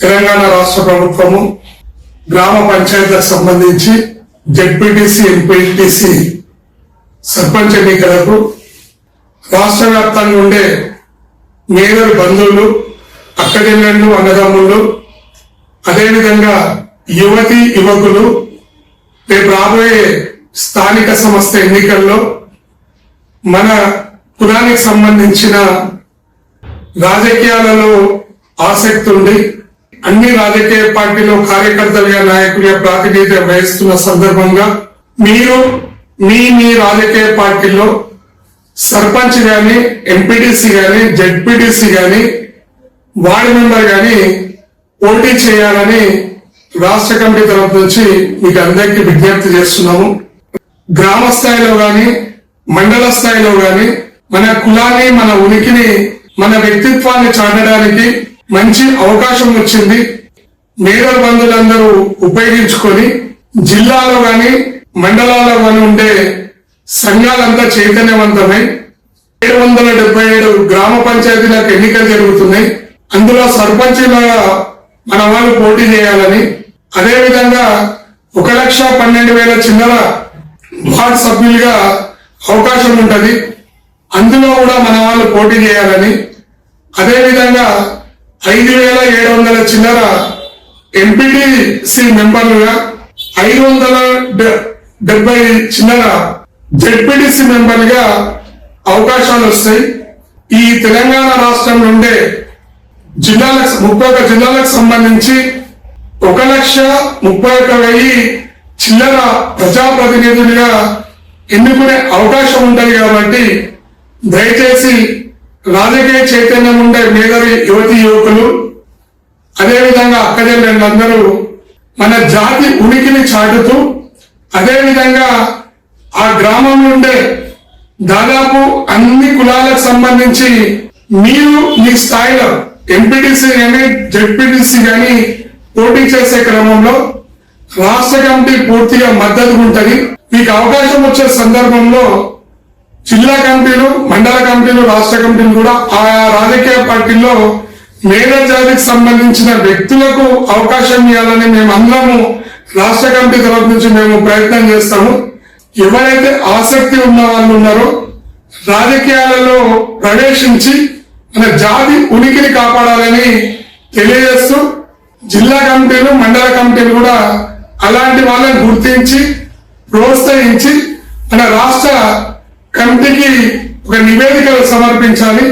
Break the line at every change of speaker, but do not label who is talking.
తెలంగాణ రాష్ట్ర ప్రభుత్వము గ్రామ పంచాయతీలకు సంబంధించి జెడ్పీటీసీ ఎంపీటీసీ సర్పంచ్ ఎన్నికలకు రాష్ట్ర వ్యాప్తంగా ఉండే మేదరు బంధువులు అక్కజెల్లెళ్ళు అన్నదమ్ముళ్ళు అదేవిధంగా యువతి యువకులు రేపు రాబోయే స్థానిక సంస్థ ఎన్నికల్లో మన కులానికి సంబంధించిన రాజకీయాలలో ఆసక్తి ఉండి అన్ని రాజకీయ పార్టీలో కార్యకర్తలుగా నాయకులుగా ప్రాతినిధ్యం వహిస్తున్న సందర్భంగా మీరు మీ మీ రాజకీయ పార్టీలో సర్పంచ్ గాని ఎంపీటీసీ గాని జడ్పీటీసీ గాని వార్డు మెంబర్ గాని పోటీ చేయాలని రాష్ట్ర కమిటీ తరఫు నుంచి మీకు అందరికీ విజ్ఞప్తి చేస్తున్నాము. గ్రామ స్థాయిలో గాని మండల స్థాయిలో గాని మన కులాన్ని మన ఉనికిని మన వ్యక్తిత్వాన్ని చాటడానికి మంచి అవకాశం వచ్చింది. మేడల్ బంధువులందరూ ఉపయోగించుకొని జిల్లాలో గాని మండలాల్లో గాని ఉండే సంఘాలంతా చైతన్యవంతమై ఏడు వందల డెబ్బై ఏడు గ్రామ పంచాయతీలకు ఎన్నికలు జరుగుతున్నాయి. అందులో సర్పంచులుగా మన వాళ్ళు పోటీ చేయాలని అదేవిధంగా ఒక లక్ష పన్నెండు వేల చిన్నల వార్డు సభ్యులుగా అవకాశం ఉంటది. అందులో కూడా మన వాళ్ళు పోటీ చేయాలని. అదేవిధంగా ఐదు వేల ఏడు వందల చిల్లర ఎంపీటీసీ మెంబర్లుగా ఐదు వందల డెబ్బై చిల్లర జెడ్పీటీసీ మెంబర్లుగా అవకాశాలు వస్తాయి. ఈ తెలంగాణ రాష్ట్రం నుండే జిల్లాలకు ముప్పై ఒక జిల్లాలకు సంబంధించి ఒక లక్ష ముప్పై ఒక వెయ్యి చిల్లర ప్రజాప్రతినిధులుగా ఎన్నుకునే అవకాశం ఉంటుంది కాబట్టి దయచేసి రాజకీయ చైతన్యం ఉండే మేధావి యువతి యువకులు అదేవిధంగా అక్కజల్లందరూ మన జాతి ఉనికిని చాటుతూ అదేవిధంగా ఆ గ్రామం నుండే దాదాపు అన్ని కులాలకు సంబంధించి మీరు మీ స్థాయిలో ఎంపీటీసీ కానీ జెడ్పీటీసీ కానీ పోటీ చేసే క్రమంలో రాష్ట్ర కమిటీ పూర్తిగా మద్దతు ఉంటుంది. మీకు అవకాశం వచ్చే సందర్భంలో జిల్లా కమిటీలు మండల కమిటీలు రాష్ట్ర కమిటీలు కూడా ఆయా రాజకీయ పార్టీల్లో మేధా జాతికి సంబంధించిన వ్యక్తులకు అవకాశం ఇవ్వాలని మేము అందరము రాష్ట్ర కమిటీ తరఫు నుంచి మేము ప్రయత్నం చేస్తాము. ఎవరైతే ఆసక్తి ఉన్న వాళ్ళు ఉన్నారో రాజకీయాలలో ప్రవేశించి మన జాతి ఉనికిని కాపాడాలని తెలియజేస్తూ జిల్లా కమిటీలు మండల కమిటీలు కూడా అలాంటి వాళ్ళని గుర్తించి ప్రోత్సహించి మన రాష్ట్ర కమిటీకి ఒక నివేదిక సమర్పించాలి.